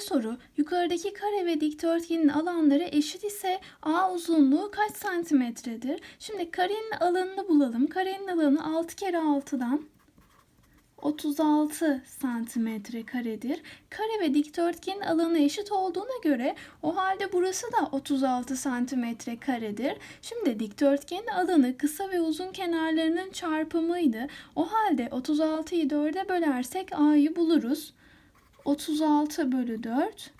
Soru. Yukarıdaki kare ve dikdörtgenin alanları eşit ise A uzunluğu kaç santimetredir? Şimdi karenin alanını bulalım. Karenin alanı 6 kere 6'dan 36 santimetre karedir. Kare ve dikdörtgenin alanı eşit olduğuna göre o halde burası da 36 santimetre karedir. Şimdi dikdörtgenin alanı kısa ve uzun kenarlarının çarpımıydı. O halde 36'yı 4'e bölersek A'yı buluruz. 36 bölü 4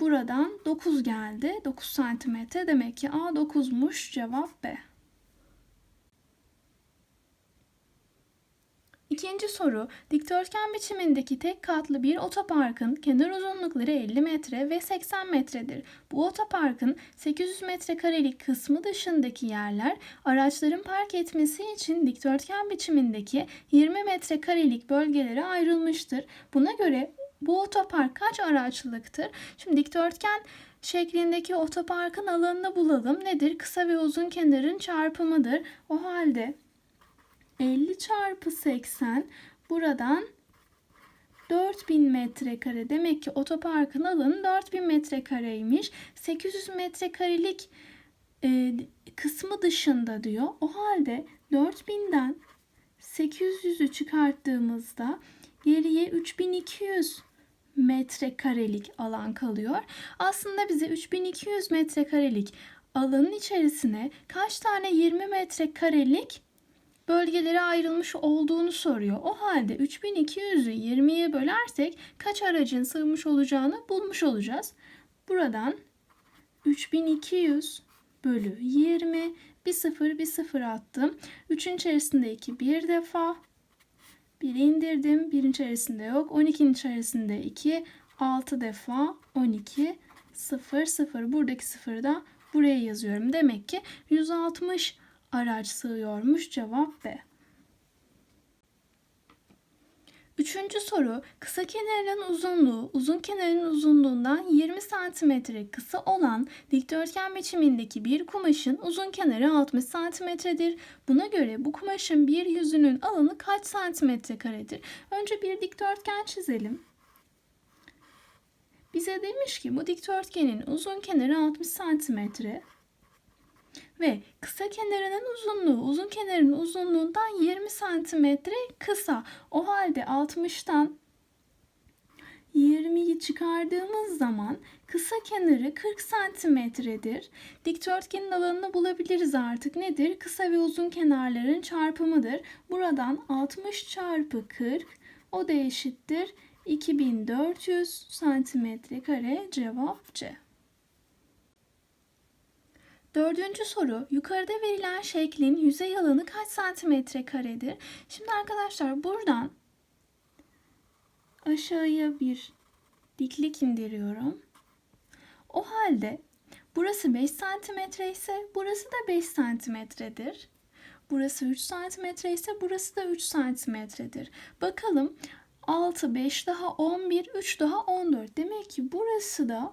buradan 9 geldi. 9 santimetre demek ki A 9'muş cevap B. İkinci soru, dikdörtgen biçimindeki tek katlı bir otoparkın kenar uzunlukları 50 metre ve 80 metredir. Bu otoparkın 800 metrekarelik kısmı dışındaki yerler araçların park etmesi için dikdörtgen biçimindeki 20 metrekarelik bölgelere ayrılmıştır. Buna göre bu otopark kaç araçlıktır? Şimdi dikdörtgen şeklindeki otoparkın alanını bulalım. Nedir? Kısa ve uzun kenarın çarpımıdır. O halde 50 çarpı 80 buradan 4000 metrekare. Demek ki otoparkın alanı 4000 metrekareymiş. 800 metrekarelik e, kısmı dışında diyor. O halde 4000'den 800'ü çıkarttığımızda geriye 3200 metrekarelik alan kalıyor. Aslında bize 3200 metrekarelik alanın içerisine kaç tane 20 metrekarelik bölgelere ayrılmış olduğunu soruyor. O halde 3200'ü 20'ye bölersek kaç aracın sığmış olacağını bulmuş olacağız. Buradan 3200 bölü 20 bir sıfır bir sıfır attım. 3'ün içerisinde 2 bir defa. 1 indirdim. 1'in içerisinde yok. 12'nin içerisinde 2. 6 defa 12 0 0. Buradaki sıfırı da buraya yazıyorum. Demek ki 160 araç sığıyormuş. Cevap B. Üçüncü soru. Kısa kenarın uzunluğu uzun kenarın uzunluğundan 20 cm kısa olan dikdörtgen biçimindeki bir kumaşın uzun kenarı 60 cm'dir. Buna göre bu kumaşın bir yüzünün alanı kaç santimetre karedir? Önce bir dikdörtgen çizelim. Bize demiş ki bu dikdörtgenin uzun kenarı 60 santimetre ve kısa kenarının uzunluğu uzun kenarın uzunluğundan 20 santimetre kısa. O halde 60'tan 20'yi çıkardığımız zaman kısa kenarı 40 santimetredir. Dikdörtgenin alanını bulabiliriz artık. Nedir? Kısa ve uzun kenarların çarpımıdır. Buradan 60 çarpı 40 o da eşittir 2400 santimetre kare cevap C. Dördüncü soru. Yukarıda verilen şeklin yüzey alanı kaç santimetre karedir? Şimdi arkadaşlar buradan aşağıya bir diklik indiriyorum. O halde burası 5 santimetre ise burası da 5 santimetredir. Burası 3 santimetre ise burası da 3 santimetredir. Bakalım 6, 5 daha 11, 3 daha 14. Demek ki burası da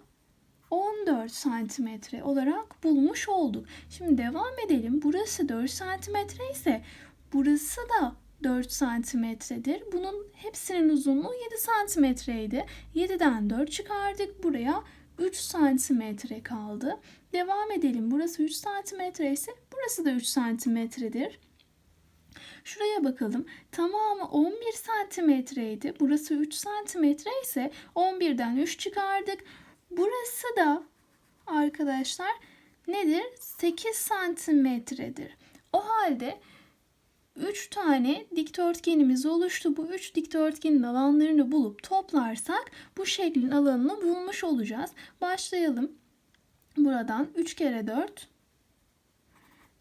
14 santimetre olarak bulmuş olduk. Şimdi devam edelim. Burası 4 santimetre ise burası da 4 santimetredir. Bunun hepsinin uzunluğu 7 santimetreydi. 7'den 4 çıkardık. Buraya 3 santimetre kaldı. Devam edelim. Burası 3 santimetre ise burası da 3 santimetredir. Şuraya bakalım. Tamamı 11 santimetreydi. Burası 3 santimetre ise 11'den 3 çıkardık. Burası da arkadaşlar nedir? 8 santimetredir. O halde 3 tane dikdörtgenimiz oluştu. Bu 3 dikdörtgenin alanlarını bulup toplarsak bu şeklin alanını bulmuş olacağız. Başlayalım. Buradan 3 kere 4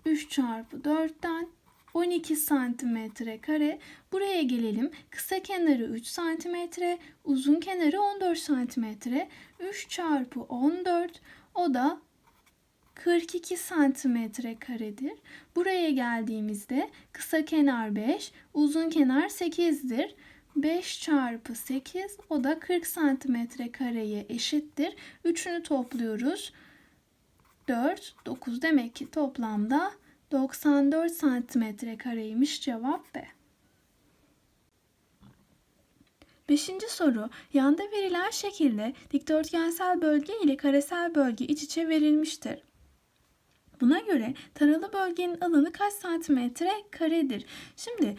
3 çarpı 4'ten 12 santimetre kare. Buraya gelelim. Kısa kenarı 3 santimetre, uzun kenarı 14 santimetre. 3 çarpı 14 o da 42 santimetre karedir. Buraya geldiğimizde kısa kenar 5, uzun kenar 8'dir. 5 çarpı 8 o da 40 santimetre kareye eşittir. Üçünü topluyoruz. 4, 9 demek ki toplamda 94 santimetre kareymiş cevap B. Beşinci soru. Yanda verilen şekilde dikdörtgensel bölge ile karesel bölge iç içe verilmiştir. Buna göre taralı bölgenin alanı kaç santimetre karedir? Şimdi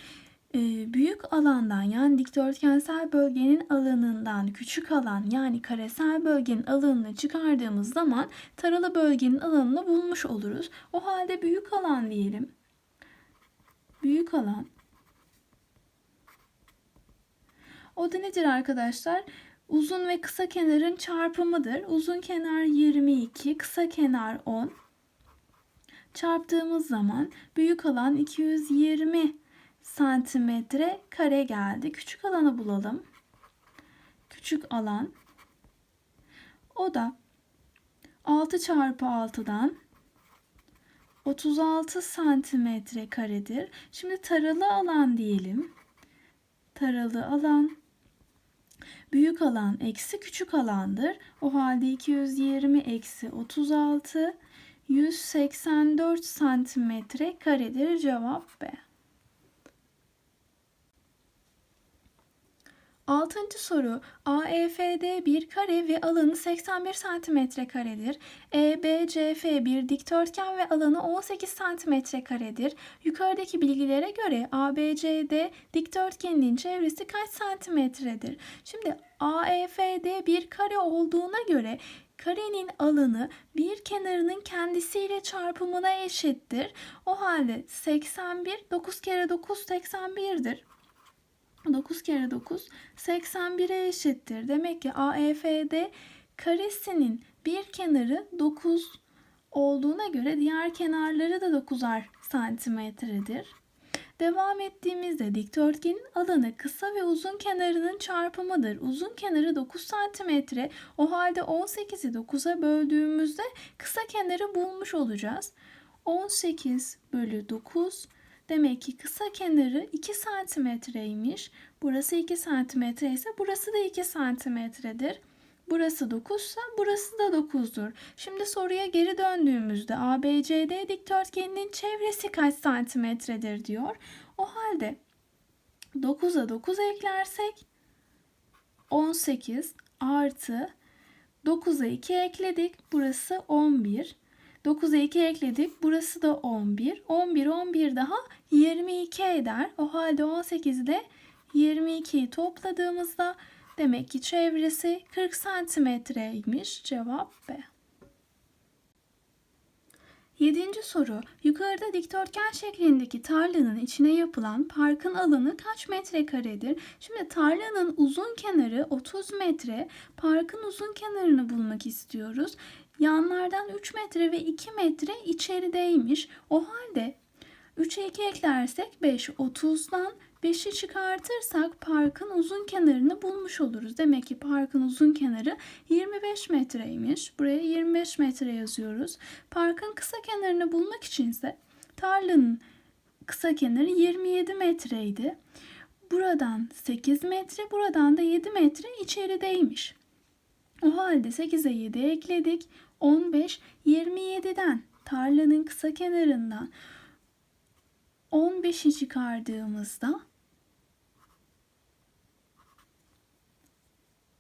büyük alandan yani dikdörtgensel bölgenin alanından küçük alan yani karesel bölgenin alanını çıkardığımız zaman taralı bölgenin alanını bulmuş oluruz. O halde büyük alan diyelim. Büyük alan O da nedir arkadaşlar? Uzun ve kısa kenarın çarpımıdır. Uzun kenar 22, kısa kenar 10. Çarptığımız zaman büyük alan 220 santimetre kare geldi. Küçük alanı bulalım. Küçük alan. O da 6 çarpı 6'dan 36 santimetre karedir. Şimdi taralı alan diyelim. Taralı alan Büyük alan eksi küçük alandır. O halde 220 eksi 36 184 santimetre karedir. Cevap B. Altıncı soru. AEFD bir kare ve alanı 81 santimetre karedir. EBCF bir dikdörtgen ve alanı 18 santimetre karedir. Yukarıdaki bilgilere göre ABCD dikdörtgeninin çevresi kaç santimetredir? Şimdi AEFD bir kare olduğuna göre karenin alanı bir kenarının kendisiyle çarpımına eşittir. O halde 81 9 kere 9 81'dir. 9 kere 9 81'e eşittir. Demek ki AEFD karesinin bir kenarı 9 olduğuna göre diğer kenarları da 9'ar santimetredir. Devam ettiğimizde dikdörtgenin alanı kısa ve uzun kenarının çarpımıdır. Uzun kenarı 9 santimetre. O halde 18'i 9'a böldüğümüzde kısa kenarı bulmuş olacağız. 18 bölü 9 Demek ki kısa kenarı 2 santimetreymiş. Burası 2 santimetre ise burası da 2 santimetredir. Burası 9 ise burası da 9'dur. Şimdi soruya geri döndüğümüzde ABCD dikdörtgeninin çevresi kaç santimetredir diyor. O halde 9'a 9 eklersek 18 artı 9'a 2 ekledik. Burası 11. 9'a 2 ekledik. Burası da 11. 11, 11 daha 22 eder. O halde 18 ile 22'yi topladığımızda demek ki çevresi 40 santimetreymiş. Cevap B. Yedinci soru. Yukarıda dikdörtgen şeklindeki tarlanın içine yapılan parkın alanı kaç metrekaredir? Şimdi tarlanın uzun kenarı 30 metre. Parkın uzun kenarını bulmak istiyoruz. Yanlardan 3 metre ve 2 metre içerideymiş. O halde 3'e 2 eklersek 5. 30'dan 5'i çıkartırsak parkın uzun kenarını bulmuş oluruz. Demek ki parkın uzun kenarı 25 metreymiş. Buraya 25 metre yazıyoruz. Parkın kısa kenarını bulmak içinse tarlanın kısa kenarı 27 metreydi. Buradan 8 metre, buradan da 7 metre içerideymiş. O halde 8'e 7 ekledik. 15, 27'den tarlanın kısa kenarından 15'i çıkardığımızda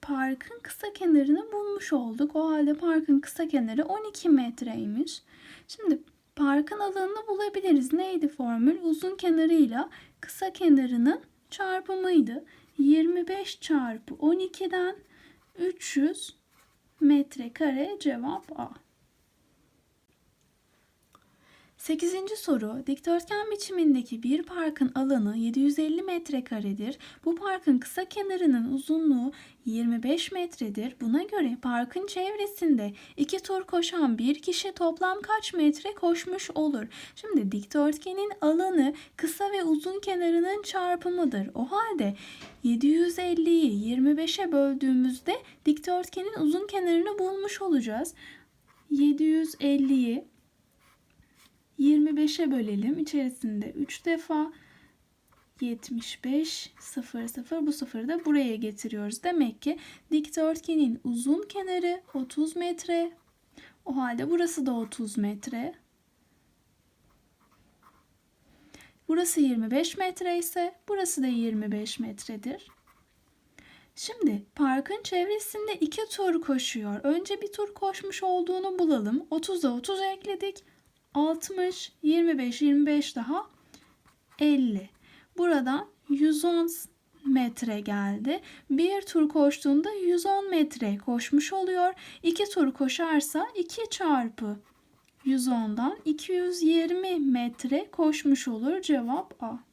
parkın kısa kenarını bulmuş olduk. O halde parkın kısa kenarı 12 metreymiş. Şimdi parkın alanını bulabiliriz. Neydi formül? Uzun kenarıyla kısa kenarının çarpımıydı. 25 çarpı 12'den 300 metrekare cevap A. 8. soru. Dikdörtgen biçimindeki bir parkın alanı 750 metrekaredir. Bu parkın kısa kenarının uzunluğu 25 metredir. Buna göre parkın çevresinde iki tur koşan bir kişi toplam kaç metre koşmuş olur? Şimdi dikdörtgenin alanı kısa ve uzun kenarının çarpımıdır. O halde 750'yi 25'e böldüğümüzde dikdörtgenin uzun kenarını bulmuş olacağız. 750'yi 25'e bölelim. İçerisinde 3 defa 75 0 0 bu sıfırı da buraya getiriyoruz. Demek ki dikdörtgenin uzun kenarı 30 metre. O halde burası da 30 metre. Burası 25 metre ise burası da 25 metredir. Şimdi parkın çevresinde iki tur koşuyor. Önce bir tur koşmuş olduğunu bulalım. 30'a 30 ekledik. 60, 25, 25 daha 50. Buradan 110 metre geldi. Bir tur koştuğunda 110 metre koşmuş oluyor. İki tur koşarsa 2 çarpı 110'dan 220 metre koşmuş olur. Cevap A.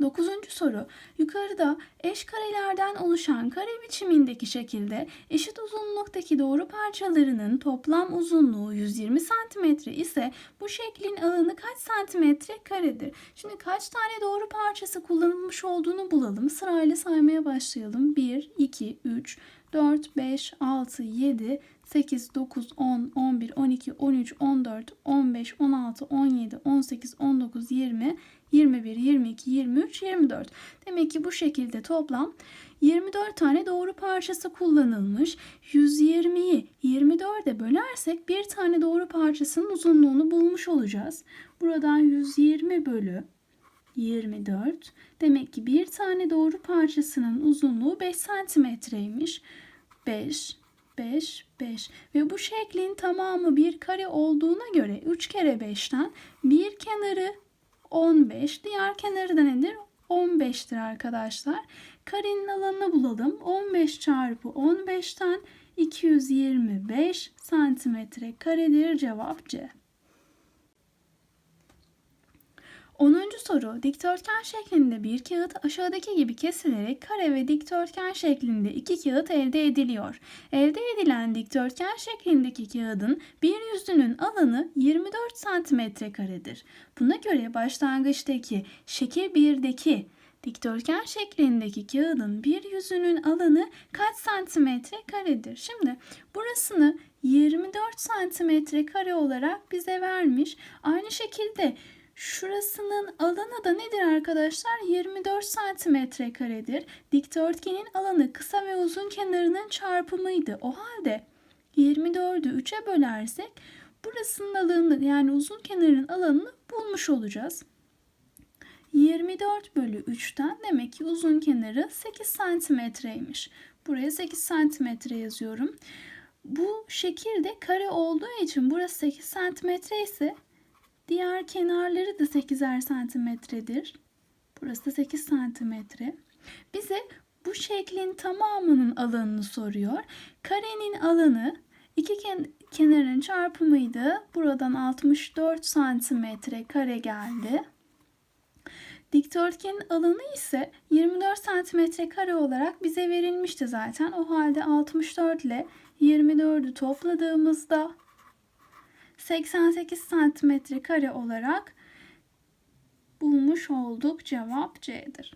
Dokuzuncu soru. Yukarıda eş karelerden oluşan kare biçimindeki şekilde eşit uzunluktaki doğru parçalarının toplam uzunluğu 120 cm ise bu şeklin alanı kaç santimetre karedir? Şimdi kaç tane doğru parçası kullanılmış olduğunu bulalım. Sırayla saymaya başlayalım. 1, 2, 3, 4, 5, 6, 7, 8, 9, 10, 11, 12, 13, 14, 15, 16, 17, 18, 19, 20, 21, 22, 23, 24. Demek ki bu şekilde toplam 24 tane doğru parçası kullanılmış. 120'yi 24'e bölersek bir tane doğru parçasının uzunluğunu bulmuş olacağız. Buradan 120 bölü 24. Demek ki bir tane doğru parçasının uzunluğu 5 santimetreymiş. 5, 5, 5 ve bu şeklin tamamı bir kare olduğuna göre 3 kere 5'ten bir kenarı 15, diğer kenarı da nedir? 15'tir arkadaşlar. Karenin alanını bulalım. 15 çarpı 15'ten 225 santimetre karedir. Cevap C. 10. soru dikdörtgen şeklinde bir kağıt aşağıdaki gibi kesilerek kare ve dikdörtgen şeklinde iki kağıt elde ediliyor. Elde edilen dikdörtgen şeklindeki kağıdın bir yüzünün alanı 24 santimetre karedir. Buna göre başlangıçtaki şekil 1'deki dikdörtgen şeklindeki kağıdın bir yüzünün alanı kaç santimetre karedir? Şimdi burasını 24 santimetre kare olarak bize vermiş. Aynı şekilde Şurasının alanı da nedir arkadaşlar? 24 santimetre karedir. Dikdörtgenin alanı kısa ve uzun kenarının çarpımıydı. O halde 24'ü 3'e bölersek burasının alanını yani uzun kenarın alanını bulmuş olacağız. 24 bölü 3'ten demek ki uzun kenarı 8 santimetreymiş. Buraya 8 santimetre yazıyorum. Bu şekilde kare olduğu için burası 8 santimetre ise Diğer kenarları da 8'er santimetredir. Burası da 8 santimetre. Bize bu şeklin tamamının alanını soruyor. Karenin alanı iki ken kenarın çarpımıydı. Buradan 64 santimetre kare geldi. Dikdörtgenin alanı ise 24 santimetre kare olarak bize verilmişti zaten. O halde 64 ile 24'ü topladığımızda 88 santimetre kare olarak bulmuş olduk. Cevap C'dir.